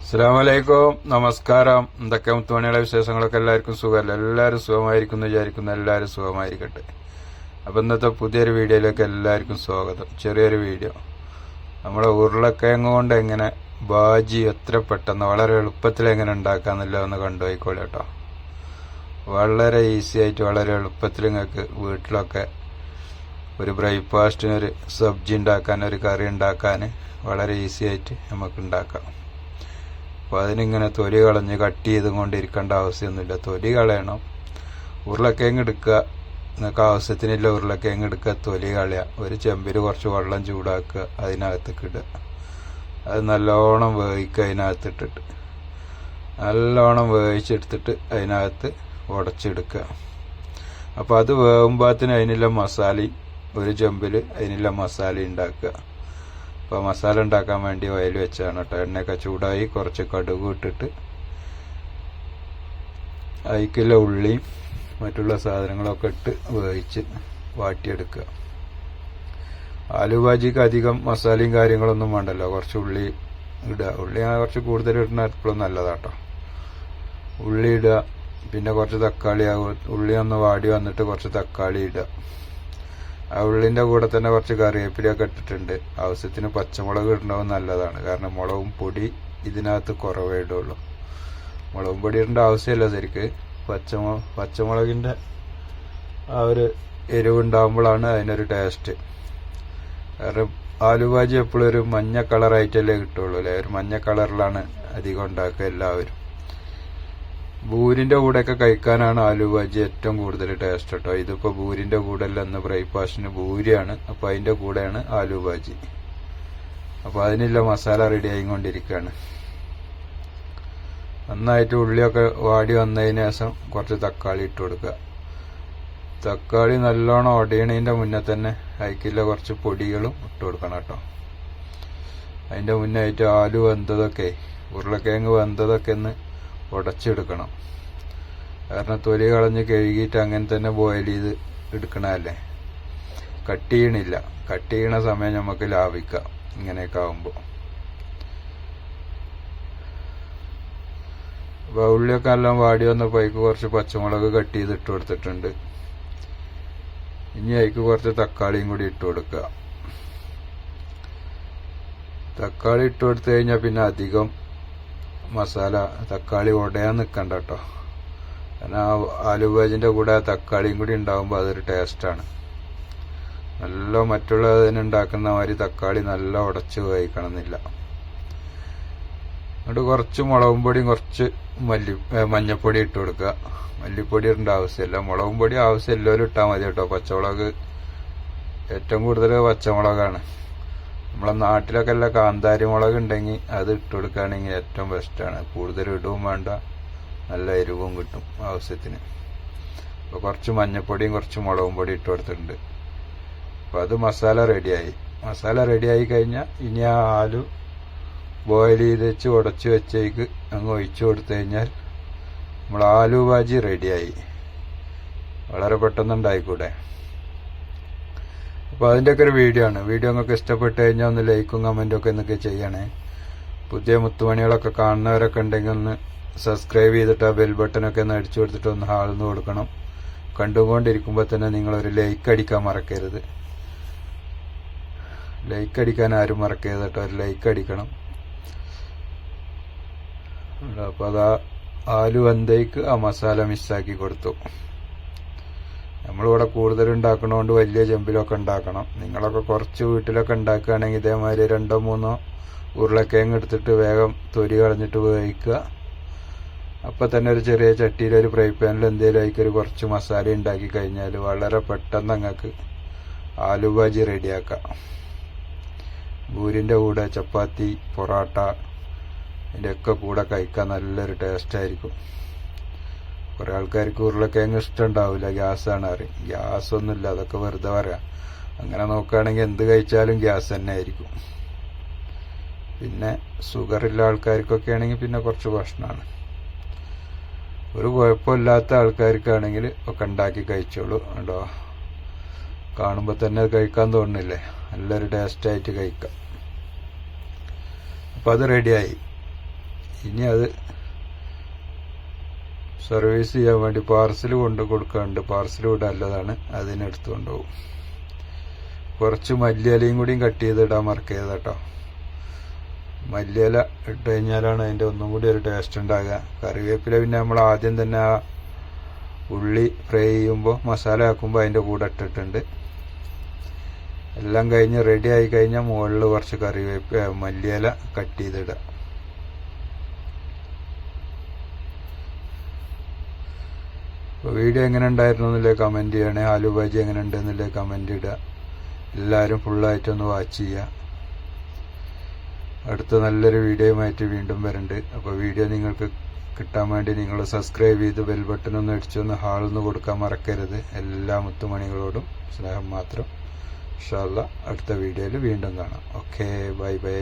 അസ്സാമലൈക്കും നമസ്കാരം. എന്തൊക്കെ മുത്തുമണിയുടെ വിശേഷങ്ങളൊക്കെ എല്ലാവർക്കും സുഖമല്ല? എല്ലാവരും സുഖമായിരിക്കുന്നു വിചാരിക്കുന്നു എല്ലാവരും സുഖമായിരിക്കട്ടെ. അപ്പം ഇന്നത്തെ പുതിയൊരു വീഡിയോയിലേക്ക് എല്ലാവർക്കും സ്വാഗതം. ചെറിയൊരു വീഡിയോ. നമ്മുടെ ഉരുളക്കിഴങ്ങ് കൊണ്ട് എങ്ങനെ ബാജി എത്ര പെട്ടെന്ന് വളരെ എളുപ്പത്തിൽ എങ്ങനെ ഉണ്ടാക്കാന്നില്ല ഒന്ന് കണ്ടുപോയിക്കോളെ കേട്ടോ. വളരെ ഈസി ആയിട്ട് വളരെ എളുപ്പത്തിൽ നിങ്ങൾക്ക് വീട്ടിലൊക്കെ ഒരു ബ്രേക്ക്ഫാസ്റ്റിനൊരു സബ്ജി ഉണ്ടാക്കാൻ ഒരു കറി ഉണ്ടാക്കാൻ വളരെ ഈസി ആയിട്ട് നമുക്ക് ഉണ്ടാക്കാം. അപ്പോൾ അതിനിങ്ങനെ തൊലി കളഞ്ഞ് കട്ട് ചെയ്തും കൊണ്ടിരിക്കേണ്ട ആവശ്യമൊന്നുമില്ല തൊലി കളയണം. ഉരുളക്കിഴങ്ങ് എടുക്കുക. നിങ്ങൾക്ക് ആവശ്യത്തിനില്ല ഉരുളക്കിഴങ്ങ് എടുക്കുക തൊലി കളയുക. ഒരു ചെമ്പിൽ കുറച്ച് വെള്ളം ചൂടാക്കുക അതിനകത്തേക്ക് ഇടുക. അത് നല്ലോണം വേവിക്കുക അതിനകത്തിട്ടിട്ട്. നല്ലോണം വേവിച്ചെടുത്തിട്ട് അതിനകത്ത് ഉടച്ചെടുക്കുക. അപ്പോൾ അത് വേവുമ്പോഴത്തിന് അതിനുള്ള മസാല ഒരു ചെമ്പിൽ അതിനുള്ള മസാല ഉണ്ടാക്കുക. അപ്പോൾ മസാല ഉണ്ടാക്കാൻ വേണ്ടി ഓയിൽ വെച്ചാണ് കേട്ടോ എണ്ണയൊക്കെ ചൂടായി കുറച്ച് കടുക് ഇട്ടിട്ട് അയക്കില്ല ഉള്ളിയും മറ്റുള്ള സാധനങ്ങളൊക്കെ ഇട്ട് വേവിച്ച് വാട്ടിയെടുക്കുക. ആലു ഭാജിക്ക് അധികം മസാലയും കാര്യങ്ങളൊന്നും വേണ്ടല്ലോ. കുറച്ച് ഉള്ളി ഇടുക. ഉള്ളി ഞാൻ കുറച്ച് കൂടുതൽ ഇടുന്ന എപ്പോഴും നല്ലതാട്ടോ. ഉള്ളി ഇടുക. പിന്നെ കുറച്ച് തക്കാളി ഉള്ളി ഒന്ന് വാടി വന്നിട്ട് കുറച്ച് തക്കാളി ഇടുക. ആ ഉള്ളിന്റെ കൂടെ തന്നെ കുറച്ച് കറിവേപ്പിലയൊക്കെ ഇട്ടിട്ടുണ്ട്. ആവശ്യത്തിന് പച്ചമുളക് ഇടണത് നല്ലതാണ്. കാരണം മുളകും പൊടി ഇതിനകത്ത് കുറവേ ഇടുള്ളൂ. മുളകും പൊടി ഇടേണ്ട ആവശ്യമില്ല ശരിക്ക്. പച്ചമു പച്ചമുളകിന്റെ ആ ഒരു എരിവുണ്ടാകുമ്പോഴാണ് അതിനൊരു ടേസ്റ്റ് കാരണം ആലുഭാജി എപ്പോഴും ഒരു മഞ്ഞ കളറായിട്ടല്ലേ കിട്ടുള്ളൂ അല്ലേ? ഒരു മഞ്ഞ കളറിലാണ് അധികം ഉണ്ടാക്കുക എല്ലാവരും. ബൂരിന്റെ കൂടെയൊക്കെ കഴിക്കാനാണ് ആലു ബജി ഏറ്റവും കൂടുതൽ ടേസ്റ്റ് കേട്ടോ ഇതിപ്പോ ബൂരിന്റെ കൂടെ അല്ല ഇന്ന് ബ്രേക്ക്ഫാസ്റ്റിന് ബൂരിയാണ്. അപ്പൊ അതിന്റെ കൂടെയാണ് ആലു ഭാജി അപ്പൊ അതിനുള്ള മസാല റെഡി ആയിക്കൊണ്ടിരിക്കുകയാണ്. നന്നായിട്ട് ഉള്ളിയൊക്കെ വാടി വന്നതിന് ശേഷം കുറച്ച് തക്കാളി ഇട്ട് കൊടുക്കുക. തക്കാളി നല്ലോണം ഒടയണതിന്റെ മുന്നേ തന്നെ അയക്കില്ല കുറച്ച് പൊടികളും ഇട്ട് കൊടുക്കണം കേട്ടോ. അതിന്റെ മുന്നേ ആയിട്ട് ആലു വെന്തതൊക്കെ ഉരുളക്കിഴങ്ങ് വെന്തതൊക്കെ ഒന്ന് ഉടച്ചെടുക്കണം. കാരണം തൊലി കളഞ്ഞ് കഴുകിയിട്ട് അങ്ങനെ തന്നെ ബോയിൽ ചെയ്ത് എടുക്കണല്ലേ കട്ട് ചെയ്യണില്ല. കട്ട് ചെയ്യണ സമയം നമുക്ക് ലാഭിക്കാം. ഇങ്ങനെയൊക്കെ ആകുമ്പോൾ അപ്പോൾ ഉള്ളിയൊക്കെ എല്ലാം വാടി വന്നപ്പോൾ അതിക്ക് കുറച്ച് പച്ചമുളക് കട്ട് ചെയ്ത് ഇട്ട് കൊടുത്തിട്ടുണ്ട്. ഇനി അതിക്ക് കുറച്ച് തക്കാളിയും കൂടി ഇട്ട് കൊടുക്കുക. തക്കാളി ഇട്ട് കൊടുത്തു കഴിഞ്ഞാൽ പിന്നെ അധികം മസാല തക്കാളി ഉടയാൻ നിൽക്കണ്ട കേട്ടോ. കാരണം ആ ആലുവേജിന്റെ കൂടെ ആ തക്കാളിയും കൂടി ഉണ്ടാകുമ്പോൾ അതൊരു ടേസ്റ്റാണ് നല്ല മറ്റുള്ള ഇതിനുണ്ടാക്കുന്ന മാതിരി തക്കാളി നല്ല ഉടച്ച് കഴിക്കണമെന്നില്ല എന്നിട്ട് കുറച്ച് മുളകും പൊടിയും കുറച്ച് മല്ലി മഞ്ഞപ്പൊടി ഇട്ട് കൊടുക്കുക. മല്ലിപ്പൊടി ഇടേണ്ട ആവശ്യമില്ല. മുളകും പൊടി ആവശ്യം എല്ലാവരും ഇട്ടാൽ മതി കേട്ടോ. പച്ചമുളക് ഏറ്റവും കൂടുതൽ പച്ചമുളകാണ്. നമ്മളെ നാട്ടിലൊക്കെ എല്ലാം കാന്താരി മുളക് ഉണ്ടെങ്കിൽ അത് ഇട്ട് കൊടുക്കുകയാണെങ്കിൽ ഏറ്റവും ബെസ്റ്റാണ് കൂടുതൽ ഇടവും വേണ്ട. നല്ല എരിവും കിട്ടും ആവശ്യത്തിന്. അപ്പോൾ കുറച്ച് മഞ്ഞപ്പൊടിയും കുറച്ച് മുളകും പൊടി ഇട്ട് കൊടുത്തിട്ടുണ്ട്. അപ്പോൾ അത് മസാല റെഡിയായി. മസാല റെഡിയായി കഴിഞ്ഞാൽ ഇനി ആ ആലു ബോയിൽ ചെയ്ത് വെച്ച് ഉടച്ച് വെച്ചേക്ക് അങ്ങ് ഒഴിച്ചു കൊടുത്തു കഴിഞ്ഞാൽ നമ്മൾ ആലു ഭാജി റെഡിയായി. വളരെ പെട്ടെന്നുണ്ടായിക്കൂടെ അപ്പോൾ അതിന്റെയൊക്കെ ഒരു വീഡിയോ ആണ്. വീഡിയോ നിങ്ങൾക്ക് ഇഷ്ടപ്പെട്ട് കഴിഞ്ഞാൽ ഒന്ന് ലൈക്കും കമന്റും ഒക്കെ എന്നൊക്കെ ചെയ്യണേ. പുതിയ മുത്തുമണികളൊക്കെ കാണുന്നവരൊക്കെ ഉണ്ടെങ്കിൽ ഒന്ന് സബ്സ്ക്രൈബ് ചെയ്തിട്ട് ആ ബെൽ ബട്ടനൊക്കെ ഒന്ന് അടിച്ചു കൊടുത്തിട്ട് ഒന്ന് ഹാളിന്ന് കൊടുക്കണം. കണ്ടുകൊണ്ടിരിക്കുമ്പോൾ തന്നെ നിങ്ങളൊരു ലൈക്ക് അടിക്കാൻ മറക്കരുത്. ലൈക്ക് അടിക്കാൻ ആരും മറക്കരുത് കേട്ടോ. ഒരു ലൈക്ക് അടിക്കണം. അപ്പോൾ അതാ ആലു വന്തയ്ക്ക് ആ മസാല മിസ്സാക്കി കൊടുത്തു. നമ്മളിവിടെ കൂടുതൽ ഉണ്ടാക്കണോണ്ട് വലിയ ചെമ്പിലൊക്കെ ഉണ്ടാക്കണം. നിങ്ങളൊക്കെ കുറച്ച് വീട്ടിലൊക്കെ ഉണ്ടാക്കുകയാണെങ്കിൽ ഇതേമാതിരി രണ്ടോ മൂന്നോ ഉരുളക്കിഴങ്ങ് എടുത്തിട്ട് വേഗം തൊരി കളഞ്ഞിട്ട് വേവിക്കുക. അപ്പം തന്നെ ഒരു ചെറിയ ചട്ടിയിൽ ഒരു ഫ്രൈ പാനിൽ എന്തെങ്കിലും ആയിക്കൊരു കുറച്ച് മസാല ഉണ്ടാക്കി കഴിഞ്ഞാൽ വളരെ പെട്ടെന്ന് നിങ്ങൾക്ക് ആലു ഭാജി റെഡിയാക്കാം. ബൂരിന്റെ കൂടെ ചപ്പാത്തി പൊറോട്ട ഇതിന്റെയൊക്കെ കൂടെ കഴിക്കാൻ നല്ലൊരു ടേസ്റ്റ് ആയിരിക്കും. കുറെ ആൾക്കാർക്ക് ഉരുളക്കിഴങ്ങ് ഇഷ്ടം ഉണ്ടാവില്ല ഗ്യാസാണ് അറിയും ഗ്യാസ് ഒന്നുമില്ല അതൊക്കെ വെറുതെ പറയാം. അങ്ങനെ നോക്കുകയാണെങ്കിൽ എന്ത് കഴിച്ചാലും ഗ്യാസ് തന്നെ ആയിരിക്കും. പിന്നെ ഷുഗർ ഉള്ള ആൾക്കാർക്കൊക്കെ ആണെങ്കിൽ പിന്നെ കുറച്ച് പ്രശ്നമാണ് ഒരു കുഴപ്പമില്ലാത്ത ആൾക്കാർക്കാണെങ്കിൽ ഒക്കെ ഉണ്ടാക്കി കഴിച്ചോളൂ ഉണ്ടോ കാണുമ്പോൾ തന്നെ അത് കഴിക്കാൻ തോന്നുന്നില്ലേ? നല്ലൊരു ടേസ്റ്റായിട്ട് കഴിക്കാം. അപ്പോൾ അത് റെഡിയായി ഇനി അത് സർവീസ് ചെയ്യാൻ വേണ്ടി പാർസൽ കൊണ്ട് കൊടുക്കാറുണ്ട് പാർസൽ ഇവിടെ നല്ലതാണ് കുറച്ച് മല്ലിയിലയും കൂടിയും കട്ട് ചെയ്ത് ഇടാൻ മറക്കരുത് കേട്ടോ മല്ലിയില ഇട്ട് കഴിഞ്ഞാലാണ് അതിന്റെ ഒന്നും കൂടി ഒരു ടേസ്റ്റ് ഉണ്ടാകുക. കറിവേപ്പില പിന്നെ നമ്മൾ ആദ്യം തന്നെ ആ ഉള്ളി ഫ്രൈ ചെയ്യുമ്പോൾ മസാല ആക്കുമ്പോൾ അതിന്റെ കൂടെ ഇട്ടിട്ടുണ്ട്. എല്ലാം കഴിഞ്ഞ് റെഡി ആയി കഴിഞ്ഞാൽ മുകളിൽ കുറച്ച് കറിവേപ്പ് മല്ലിയില കട്ട് ചെയ്തിടുക. അപ്പോൾ വീഡിയോ എങ്ങനെ ഉണ്ടായിരുന്നു എന്നില്ലേ കമന്റ് ചെയ്യണേ. ആലു ബാജി എങ്ങനെ ഉണ്ട് എന്നല്ലേ കമന്റ് ഇടുക. എല്ലാവരും ഫുള്ളായിട്ടൊന്ന് വാച്ച് ചെയ്യുക. അടുത്ത നല്ലൊരു വീഡിയോയുമായിട്ട് വീണ്ടും വരുന്നുണ്ട് അപ്പോൾ വീഡിയോ നിങ്ങൾക്ക് കിട്ടാൻ വേണ്ടി നിങ്ങൾ സബ്സ്ക്രൈബ് ചെയ്ത് ബെൽ ബട്ടൺ ഒന്ന് അടിച്ചൊന്ന് ഹാളൊന്ന് കൊടുക്കാൻ മറക്കരുത്. എല്ലാ മുത്തുമണികളോടും സ്നേഹം മാത്രം. ഇൻഷാല്ല അടുത്ത വീഡിയോയിൽ വീണ്ടും കാണാം. Okay bye bye